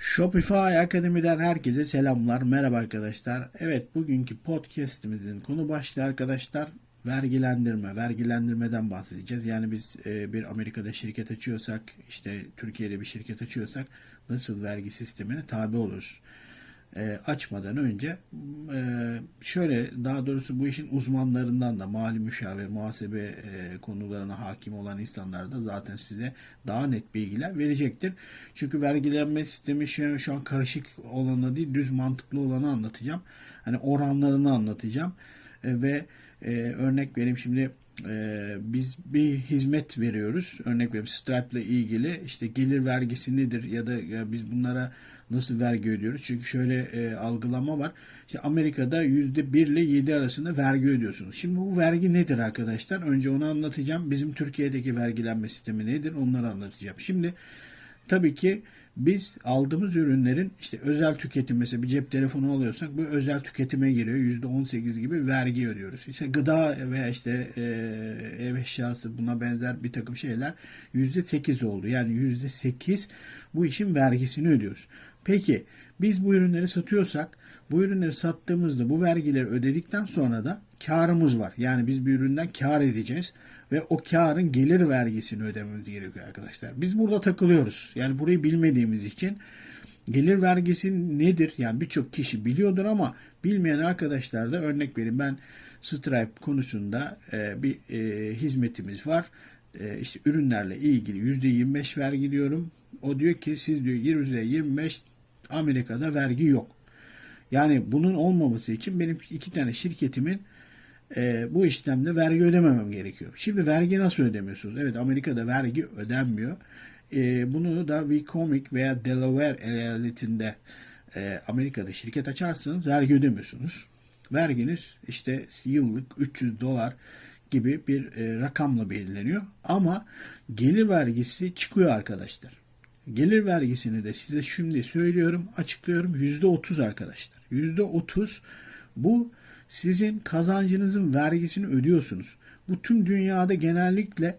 Shopify Akademi'den herkese selamlar. Merhaba arkadaşlar. Evet bugünkü podcast'imizin konu başlığı arkadaşlar vergilendirme. Vergilendirmeden bahsedeceğiz. Yani biz e, bir Amerika'da şirket açıyorsak, işte Türkiye'de bir şirket açıyorsak nasıl vergi sistemine tabi oluruz? E, açmadan önce e, şöyle daha doğrusu bu işin uzmanlarından da mali müşavir, muhasebe e, konularına hakim olan insanlar da zaten size daha net bilgiler verecektir. Çünkü vergilenme sistemi şu, şu an karışık olanı değil, düz mantıklı olanı anlatacağım. Hani oranlarını anlatacağım. E, ve e, örnek vereyim şimdi e, biz bir hizmet veriyoruz. Örnek vereyim Stripe ile ilgili işte gelir vergisi nedir ya da biz bunlara nasıl vergi ödüyoruz? Çünkü şöyle e, algılama var. İşte Amerika'da %1 ile 7 arasında vergi ödüyorsunuz. Şimdi bu vergi nedir arkadaşlar? Önce onu anlatacağım. Bizim Türkiye'deki vergilenme sistemi nedir? Onları anlatacağım. Şimdi tabii ki biz aldığımız ürünlerin işte özel tüketim mesela bir cep telefonu alıyorsak bu özel tüketime giriyor. %18 gibi vergi ödüyoruz. İşte gıda veya işte e, ev eşyası buna benzer bir takım şeyler %8 oldu. Yani %8 bu işin vergisini ödüyoruz. Peki biz bu ürünleri satıyorsak bu ürünleri sattığımızda bu vergileri ödedikten sonra da karımız var. Yani biz bir üründen kar edeceğiz ve o karın gelir vergisini ödememiz gerekiyor arkadaşlar. Biz burada takılıyoruz. Yani burayı bilmediğimiz için gelir vergisi nedir? Yani birçok kişi biliyordur ama bilmeyen arkadaşlar da örnek vereyim. Ben Stripe konusunda e, bir e, hizmetimiz var. E, işte ürünlerle ilgili %25 vergi diyorum. O diyor ki siz diyor %25 Amerika'da vergi yok. Yani bunun olmaması için benim iki tane şirketimin e, bu işlemde vergi ödememem gerekiyor. Şimdi vergi nasıl ödemiyorsunuz? Evet Amerika'da vergi ödenmiyor. E, bunu da Wicomic veya Delaware eyaletinde e, Amerika'da şirket açarsanız vergi ödemiyorsunuz. Verginiz işte yıllık 300 dolar gibi bir e, rakamla belirleniyor. Ama gelir vergisi çıkıyor arkadaşlar. Gelir vergisini de size şimdi söylüyorum, açıklıyorum. %30 arkadaşlar. %30 bu sizin kazancınızın vergisini ödüyorsunuz. Bu tüm dünyada genellikle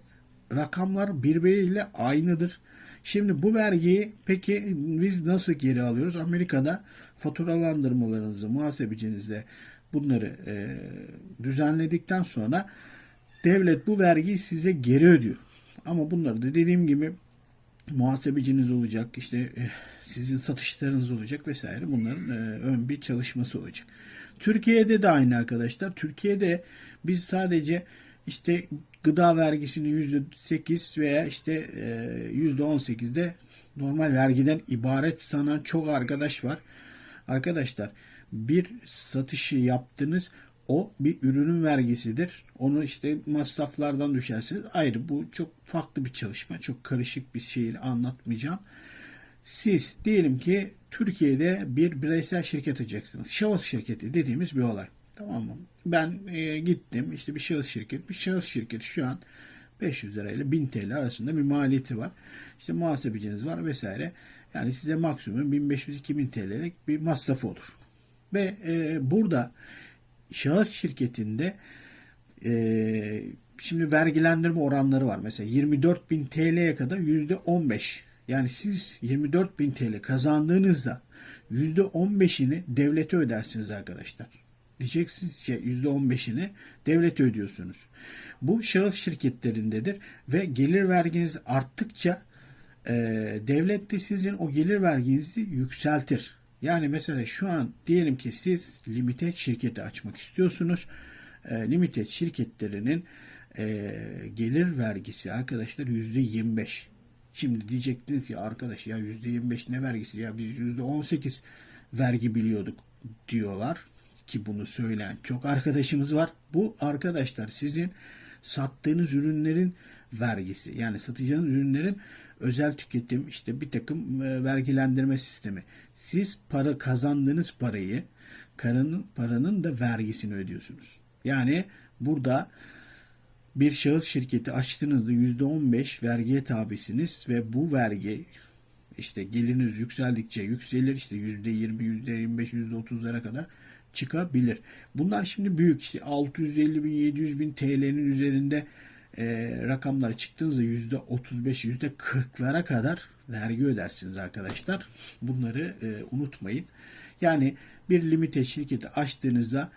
rakamlar birbiriyle aynıdır. Şimdi bu vergiyi peki biz nasıl geri alıyoruz? Amerika'da faturalandırmalarınızı muhasebecinizle bunları e, düzenledikten sonra devlet bu vergiyi size geri ödüyor. Ama bunları da dediğim gibi muhasebeciniz olacak, işte e, sizin satışlarınız olacak vesaire bunların e, ön bir çalışması olacak. Türkiye'de de aynı arkadaşlar. Türkiye'de biz sadece işte gıda vergisini %8 veya işte %18'de normal vergiden ibaret sanan çok arkadaş var. Arkadaşlar bir satışı yaptınız o bir ürünün vergisidir. Onu işte masraflardan düşersiniz. Ayrı bu çok farklı bir çalışma. Çok karışık bir şey anlatmayacağım. Siz diyelim ki Türkiye'de bir bireysel şirket açacaksınız. Şahıs şirketi dediğimiz bir olay. Tamam mı? Ben e, gittim işte bir şahıs şirket. Bir şahıs şirketi şu an 500 lirayla 1000 TL arasında bir maliyeti var. İşte muhasebeciniz var vesaire. Yani size maksimum 1500-2000 TL'lik bir masrafı olur. Ve e, burada şahıs şirketinde e, şimdi vergilendirme oranları var. Mesela 24.000 TL'ye kadar %15 yani siz 24.000 TL kazandığınızda %15'ini devlete ödersiniz arkadaşlar. Diyeceksiniz ki %15'ini devlete ödüyorsunuz. Bu şahıs şirketlerindedir ve gelir verginiz arttıkça e, devlet de sizin o gelir verginizi yükseltir. Yani mesela şu an diyelim ki siz limited şirketi açmak istiyorsunuz. E, limited şirketlerinin e, gelir vergisi arkadaşlar %25. Şimdi diyecektiniz ki arkadaş ya %25 ne vergisi ya biz %18 vergi biliyorduk diyorlar ki bunu söyleyen çok arkadaşımız var. Bu arkadaşlar sizin sattığınız ürünlerin vergisi yani satacağınız ürünlerin özel tüketim işte bir takım e, vergilendirme sistemi. Siz para kazandığınız parayı paranın, paranın da vergisini ödüyorsunuz. Yani burada bir şahıs şirketi açtığınızda %15 vergiye tabisiniz ve bu vergi işte geliriniz yükseldikçe yükselir işte %20, %25, %30'lara kadar çıkabilir. Bunlar şimdi büyük işte 650 bin 700 bin TL'nin üzerinde e, rakamlara çıktığınızda %35 %40'lara kadar vergi ödersiniz arkadaşlar. Bunları e, unutmayın. Yani bir limite şirketi açtığınızda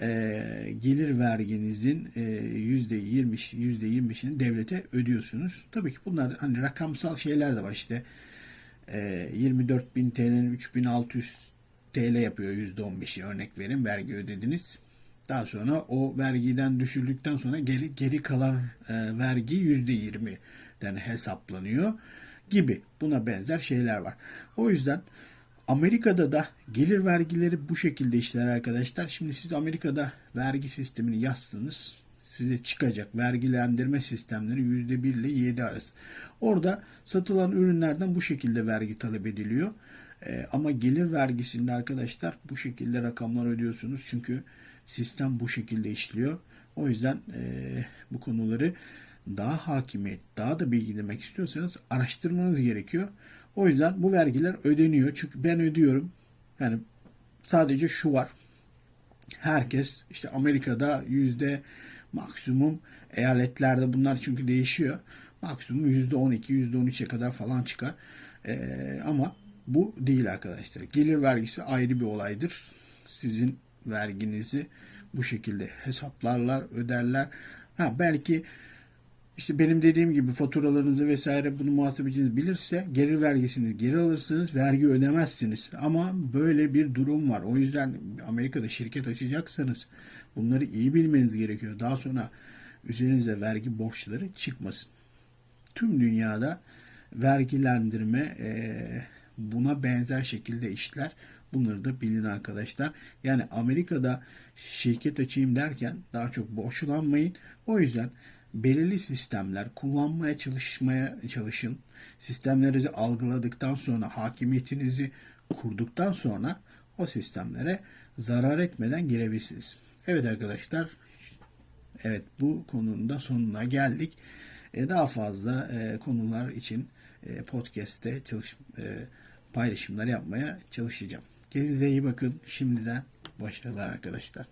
e, gelir verginizin e, %20 %25'ini devlete ödüyorsunuz. Tabii ki bunlar hani rakamsal şeyler de var işte e, 24 bin TL'nin 3600 TL yapıyor %15'i örnek verin vergi ödediniz. Daha sonra o vergiden düşürdükten sonra geri, geri kalan e, vergi %20'den hesaplanıyor gibi. Buna benzer şeyler var. O yüzden Amerika'da da gelir vergileri bu şekilde işler arkadaşlar. Şimdi siz Amerika'da vergi sistemini yazsınız. Size çıkacak vergilendirme sistemleri %1 ile 7 arası. Orada satılan ürünlerden bu şekilde vergi talep ediliyor. Ee, ama gelir vergisinde arkadaşlar bu şekilde rakamlar ödüyorsunuz. Çünkü sistem bu şekilde işliyor. O yüzden e, bu konuları daha hakimiyet, daha da bilgilemek istiyorsanız araştırmanız gerekiyor. O yüzden bu vergiler ödeniyor. Çünkü ben ödüyorum. Yani sadece şu var. Herkes işte Amerika'da yüzde maksimum eyaletlerde bunlar çünkü değişiyor. Maksimum yüzde 12, yüzde 13'e kadar falan çıkar. Ee, ama bu değil arkadaşlar. Gelir vergisi ayrı bir olaydır. Sizin verginizi bu şekilde hesaplarlar, öderler. Ha belki işte benim dediğim gibi faturalarınızı vesaire bunu muhasebeciniz bilirse gelir vergisini geri alırsınız, vergi ödemezsiniz. Ama böyle bir durum var. O yüzden Amerika'da şirket açacaksanız bunları iyi bilmeniz gerekiyor. Daha sonra üzerinize vergi borçları çıkmasın. Tüm dünyada vergilendirme buna benzer şekilde işler. Bunları da bilin arkadaşlar. Yani Amerika'da şirket açayım derken daha çok borçlanmayın. O yüzden belirli sistemler kullanmaya çalışmaya çalışın. Sistemlerinizi algıladıktan sonra hakimiyetinizi kurduktan sonra o sistemlere zarar etmeden girebilirsiniz. Evet arkadaşlar. Evet bu konunun da sonuna geldik. E, daha fazla e, konular için e, podcast'te çalış paylaşımlar yapmaya çalışacağım. Kendinize iyi bakın. Şimdiden başarılar arkadaşlar.